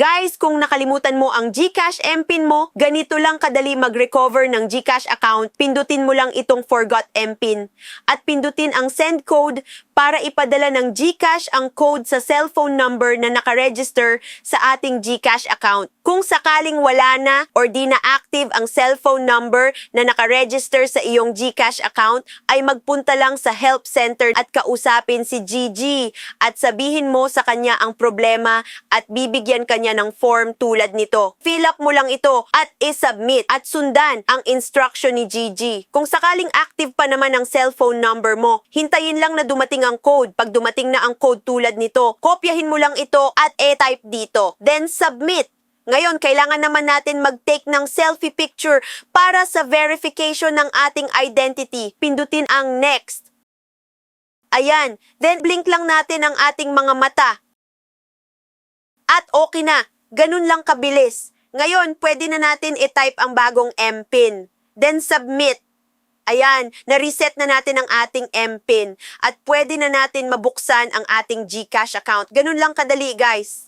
Guys, kung nakalimutan mo ang GCash MPIN mo, ganito lang kadali mag-recover ng GCash account. Pindutin mo lang itong forgot MPIN at pindutin ang send code para ipadala ng GCash ang code sa cellphone number na nakaregister sa ating GCash account. Kung sakaling wala na or di na active ang cellphone number na nakaregister sa iyong GCash account, ay magpunta lang sa help center at kausapin si Gigi at sabihin mo sa kanya ang problema at bibigyan kanya ng form tulad nito. Fill up mo lang ito at isubmit at sundan ang instruction ni Gigi. Kung sakaling active pa naman ang cellphone number mo, hintayin lang na dumating ang code. Pag dumating na ang code tulad nito, kopyahin mo lang ito at e-type dito. Then submit. Ngayon, kailangan naman natin mag-take ng selfie picture para sa verification ng ating identity. Pindutin ang next. Ayan. Then blink lang natin ang ating mga mata. Okay na. Ganun lang kabilis. Ngayon, pwede na natin i-type ang bagong MPIN. Then submit. Ayan, na-reset na natin ang ating MPIN at pwede na natin mabuksan ang ating GCash account. Ganun lang kadali, guys.